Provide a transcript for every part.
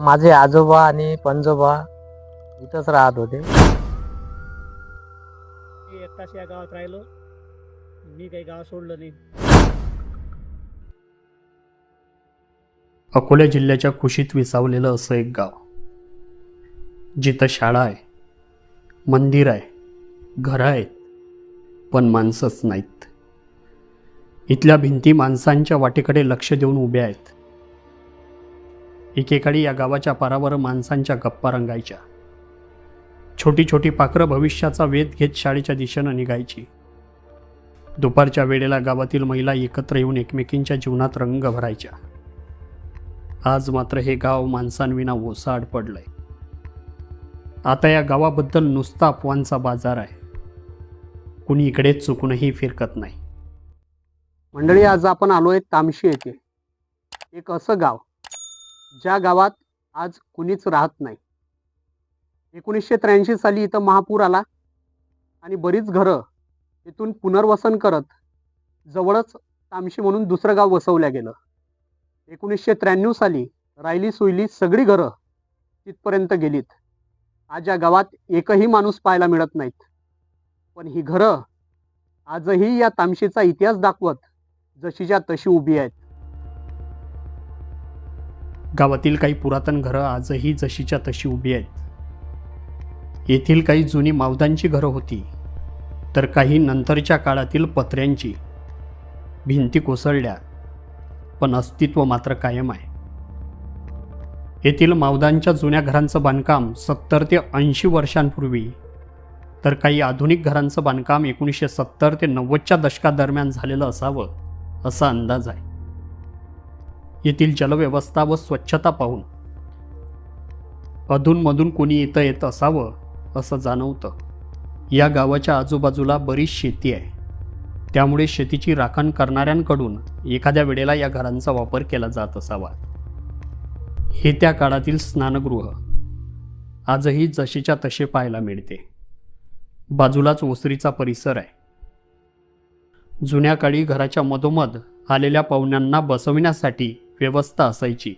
माझे आजोबा आणि पंजोबा इथंच राहत होते. मी एकटाच या गावात राहिलो. मी काही गाव सोडलं नाही. अकोला जिल्ह्याच्या कुशीत विसावलेलं असं एक गाव. जिथं शाळा आहे मंदिर आहे घरं आहेत पण माणसंच नाहीत. इथल्या भिंती माणसांच्या वाटेकडे लक्ष देऊन उभ्या आहेत. एकेकाळी या गावाच्या पारावर माणसांच्या गप्पा रंगायच्या. छोटी छोटी पाखरं भविष्याचा वेध घेत शाळेच्या दिशेनं निघायची. दुपारच्या वेळेला गावातील महिला एकत्र येऊन एकमेकींच्या जीवनात रंग भरायच्या. आज मात्र हे गाव माणसांविना ओसाड पडलंय. आता या गावाबद्दल नुसता अफवांचा बाजार आहे. कुणी इकडे चुकूनही फिरकत नाही. मंडळी आज आपण आलो आहे तामशी येथे. एक असं गाव. ज्या गावात आज कुणीच राहत नाही. एकोणीसशे त्र्याऐंशी साली इथं महापूर आला आणि बरीच घरं इथून पुनर्वसन करत जवळच तामशी म्हणून दुसरं गाव वसवल्या गेलं. एकोणीसशे त्र्याण्णव साली रायली सोयली सगळी घरं तिथपर्यंत गेलीत. आज या गावात एकही माणूस पाहायला मिळत नाहीत. पण ही घरं आजही या तामशीचा इतिहास दाखवत जशीच्या तशी उभी आहेत. गावातील काही पुरातन घरं आजही जशीच्या तशी उभी आहेत. येथील काही जुनी मावदांची घरं होती तर काही नंतरच्या काळातील पत्र्यांची. भिंती कोसळल्या पण अस्तित्व मात्र कायम आहे. येथील मावदांच्या जुन्या घरांचं बांधकाम सत्तर ते ऐंशी वर्षांपूर्वी तर काही आधुनिक घरांचं बांधकाम एकोणीसशे सत्तर ते नव्वदच्या दशकादरम्यान झालेलं असावं असा अंदाज आहे. येथील जलव्यवस्था व स्वच्छता पाहून. अधूनमधून कोणी इथं येत असावं असं जाणवतं. या गावाच्या आजूबाजूला बरीच शेती आहे. त्यामुळे शेतीची राखण करणाऱ्यांकडून एखाद्या वेळेला या घरांचा वापर केला जात असावा. हे त्या काळातील स्नानगृह. आजही जशीच्या तसे पाहायला मिळते. बाजूलाच ओसरीचा परिसर आहे. जुन्या काळी घराच्या मधोमध आलेल्या पाहुण्यांना बसविण्यासाठी व्यवस्था असायची.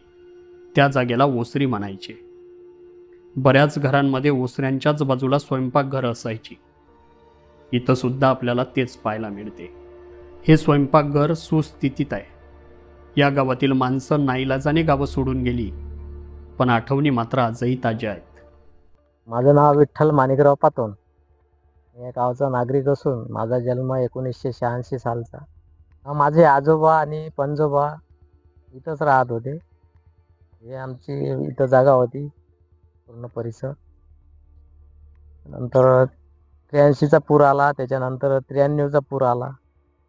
त्या जागेला ओसरी म्हणायचे. बऱ्याच घरांमध्ये ओसऱ्यांच्याच बाजूला स्वयंपाकघर असायची. इथं सुद्धा आपल्याला तेच पाहायला मिळते. हे स्वयंपाकघर सुस्थितीत आहे. या गावातील माणसं नाईलाजाने गावं सोडून गेली. पण आठवणी मात्र आजही ताज्या आहेत. माझं नाव विठ्ठल माणिकराव पातोन. मी या गावचा नागरिक असून माझा जन्म एकोणीसशे शहाऐंशी सालचा. हा, माझे आजोबा आणि पंजोबा इथंच राहत होते. हे आमची इथं जागा होती पूर्ण परिसर. नंतर त्र्याऐंशीचा पूर आला त्याच्यानंतर त्र्याण्णवचा पूर आला.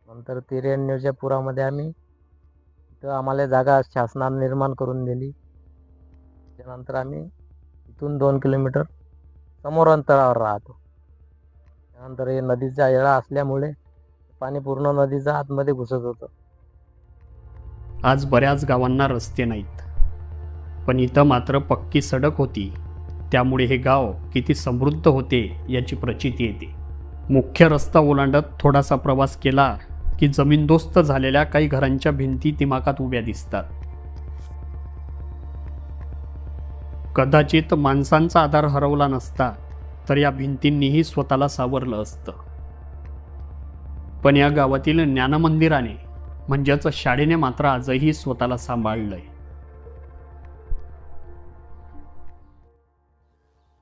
नंतर त्र्याण्णवच्या पुरामध्ये आम्ही इथं आम्हाला जागा शासनानं निर्माण करून दिली. त्यानंतर आम्ही इथून दोन किलोमीटर समोर अंतरावर राहतो. त्यानंतर हे नदीचा येळा असल्यामुळे पाणी पूर्ण नदीच्या आतमध्ये घुसत होतं. आज बऱ्याच गावांना रस्ते नाहीत. पण इथं मात्र पक्की सडक होती. त्यामुळे हे गाव किती समृद्ध होते याची प्रचिती येते. मुख्य रस्ता ओलांडत थोडासा प्रवास केला की जमीनदोस्त झालेल्या काही घरांच्या भिंती दिमाखात उभ्या दिसतात. कदाचित माणसांचा आधार हरवला नसता तर या भिंतींनीही स्वतःला सावरलं असतं. पण या गावातील ज्ञानमंदिराने म्हणजेच शाळेने मात्र आजही स्वतःला सांभाळलंय.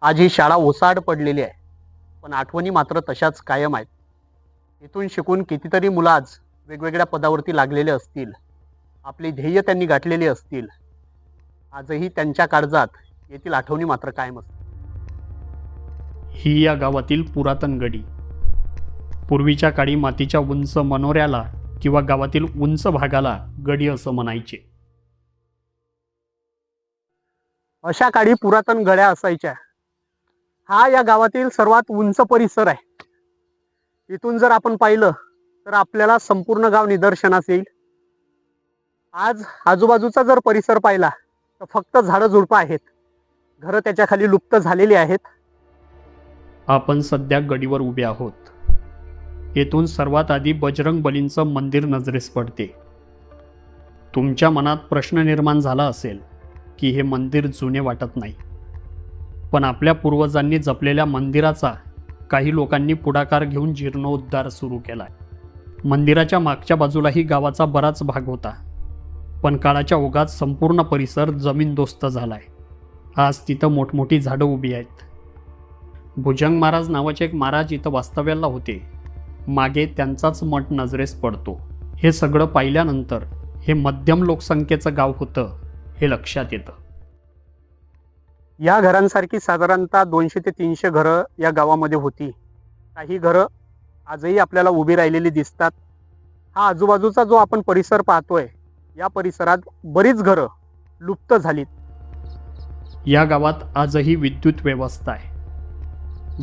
आज ही शाळा ओसाड पडलेली आहे. पण आठवणी मात्र तशाच कायम आहेत. इथून शिकून कितीतरी मुलं आज वेगवेगळ्या पदावरती लागलेले असतील. आपली ध्येय त्यांनी गाठलेली असतील. आजही त्यांच्या काळजात येथील आठवणी मात्र कायम असतात ही या गावातील पुरातन गडी. पूर्वीच्या काळी मातीच्या उंच मनोऱ्याला किंवा गावातील उंच भागाला गडी असं म्हणायचे. अशा काळी पुरातन गड्या असायच्या. हा या गावातील सर्वात उंच परिसर आहे. इथून जर आपण पाहिलं तर आपल्याला संपूर्ण गाव निदर्शनास येईल. आज आजूबाजूचा जर परिसर पाहिला तर फक्त झाडं झुडपं आहेत. घरं त्याच्याखाली लुप्त झालेली आहेत. आपण सध्या गडीवर उभे आहोत. येथून सर्वात आधी बजरंग बलींचं मंदिर नजरेस पडते. तुमच्या मनात प्रश्न निर्माण झाला असेल की हे मंदिर जुने वाटत नाही. पण आपल्या पूर्वजांनी जपलेल्या मंदिराचा काही लोकांनी पुढाकार घेऊन जीर्णोद्धार सुरू केला. मंदिराच्या मागच्या बाजूलाही गावाचा बराच भाग होता. पण काळाच्या ओघात संपूर्ण परिसर जमीनदोस्त झालाय. आज तिथं मोठमोठी झाडं उभी आहेत. भुजंग महाराज नावाचे एक महाराज इथं वास्तव्याला होते. मागे त्यांचाच मठ नजरेस पडतो. हे सगळं पाहिल्यानंतर हे मध्यम लोकसंख्येचं गाव होतं हे लक्षात येतं. या घरांसारखी साधारणतः दोनशे ते तीनशे घरं या गावामध्ये होती. काही घरं आजही आपल्याला उभी राहिलेली दिसतात. हा आजूबाजूचा जो आपण परिसर पाहतोय या परिसरात बरीच घरं लुप्त झालीत. या गावात आजही विद्युत व्यवस्था आहे.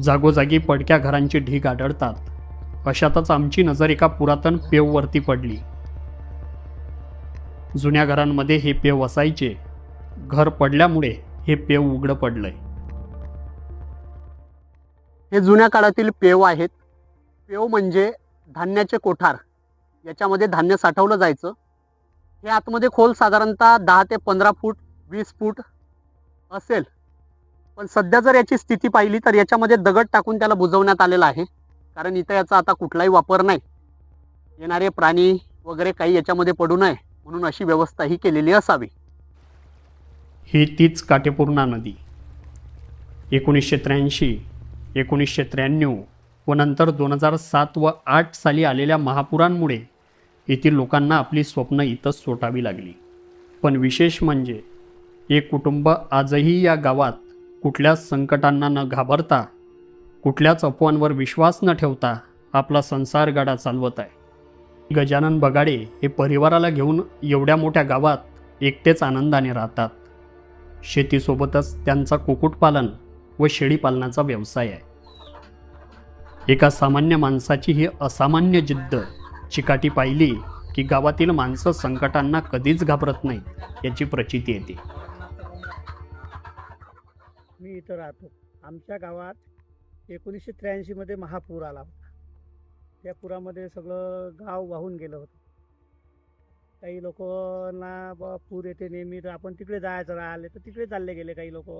जागोजागी पडक्या घरांची ढीग आढळतात. अशातच आमची नजर एका पुरातन पेववरती पडली. जुन्या घरांमध्ये हे पेव असायचे. घर पडल्यामुळे हे पेव उघडं पडलंय. हे जुन्या काळातील पेव आहेत. पेव म्हणजे धान्याचे कोठार. याच्यामध्ये धान्य साठवलं जायचं. हे आतमध्ये खोल साधारणतः दहा ते पंधरा फूट वीस फूट असेल. पण सध्या जर याची स्थिती पाहिली तर याच्यामध्ये दगड टाकून त्याला बुजवण्यात आलेलं आहे. कारण इथं याचा आता कुठलाही वापर नाही. येणारे प्राणी वगैरे काही याच्यामध्ये पडू नये म्हणून अशी व्यवस्था ही केलेली असावी. ही तीच काटेपूर्णा नदी. एकोणीसशे त्र्याऐंशी एकोणीसशे त्र्याण्णव व नंतर दोन हजार सात व आठ साली आलेल्या महापुरांमुळे येथील लोकांना आपली स्वप्न इथंच सोटावी लागली. पण विशेष म्हणजे एक कुटुंब आजही या गावात कुठल्याच संकटांना न घाबरता कुठल्याच अफवांवर विश्वास न ठेवता आपला संसार गाडा चालवत आहे. गजानन बगाडे हे परिवाराला घेऊन एवढ्या मोठ्या गावात एकटेच आनंदाने राहतात. शेतीसोबतच त्यांचा कुक्कुटपालन व शेळीपालनाचा व्यवसाय आहे. एका सामान्य माणसाची ही असामान्य जिद्द चिकाटी पाहिली की गावातील माणसं संकटांना कधीच घाबरत नाहीत याची प्रचिती येते. मी इथं राहतो. आमच्या गावात एकोणीसशे त्र्याऐंशीमध्ये महापूर आला होता. त्या पुरामध्ये सगळं गाव वाहून गेलं होतं. काही लोकांना बा पूर येते नेहमी तर आपण तिकडे जायचं राहिले तर तिकडे चालले गेले काही लोक.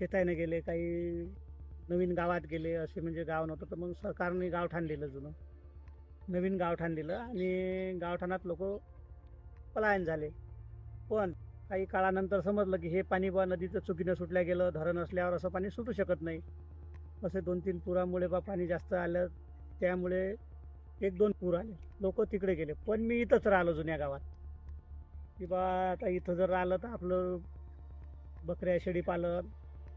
शेताने गेले काही नवीन गावात गेले असे म्हणजे गाव नव्हतं तर मग सरकारने गावठाण दिलं जुनं. नवीन गावठाण दिलं आणि गावठाणात लोक पलायन झाले. काही काळानंतर समजलं की हे पाणी बा नदीचं चुकीनं सुटल्या गेलं धरण असल्यावर असं पाणी सुटू शकत नाही. असे दोन तीन पुरामुळे बा पाणी जास्त आलं त्यामुळे एक दोन पूर आले. लोक तिकडे गेले पण मी इथंच राहिलो जुन्या गावात. की बा आता इथं जर राहिलं तर आपलं बकऱ्या शेळी पालन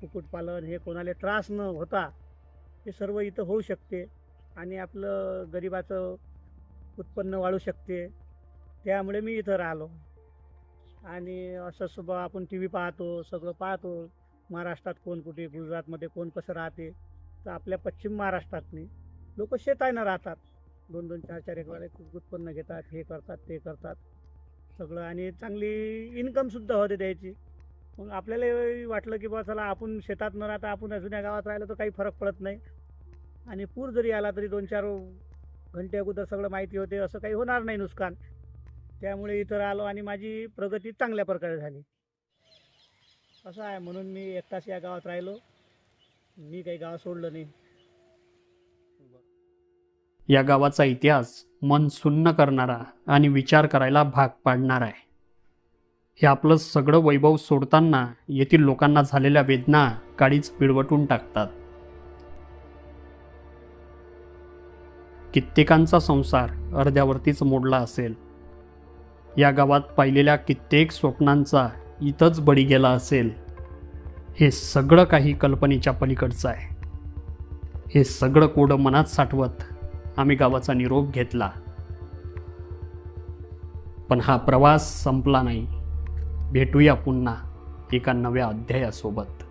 कुक्कुटपालन हे कोणाला त्रास न होता हे सर्व इथं होऊ शकते आणि आपलं गरिबाचं उत्पन्न वाढू शकते. त्यामुळे मी इथं राहिलो. आणि असं सुद्धा आपण टी व्ही पाहतो सगळं पाहतो. महाराष्ट्रात कोण कुठे गुजरातमध्ये कोण कसं राहते? तर आपल्या पश्चिम महाराष्ट्रातनी लोक शेतानं राहतात. दोन दोन चार चार एक वेळे उत्पन्न घेतात हे करतात ते करतात. सगळं आणि चांगली इन्कमसुद्धा होते त्याची. मग आपल्याला वाटलं की बा चला आपण शेतात न राहता आपण जुन्या गावात राहिलं तर काही फरक पडत नाही. आणि पूर जरी आला तरी दोन चार घंटे अगोदर सगळं माहिती होते असं काही होणार नाही नुकसान. त्यामुळे इथं आलो आणि माझी प्रगती चांगल्या प्रकारे झाली. असं आहे म्हणून मी एकटाच या गावात राहिलो. मी काही गाव सोडलं नाही. या गावाचा इतिहास मन सुन्न करणारा आणि विचार करायला भाग पाडणार आहे. हे आपलं सगळं वैभव सोडताना येथील लोकांना झालेल्या वेदना काळीच पिळवटून टाकतात. कित्येकांचा संसार अर्ध्यावरतीच मोडला असेल. या गावात पाहिलेल्या कित्येक स्वप्नांचा इथंच बळी गेला असेल. हे सगळं काही कल्पनेच्या पलीकडचं आहे. हे सगळं कोडं मनात साठवत आम्ही गावाचा निरोप घेतला. पण हा प्रवास संपला नाही. भेटूया पुन्हा एका नव्या अध्यायासोबत.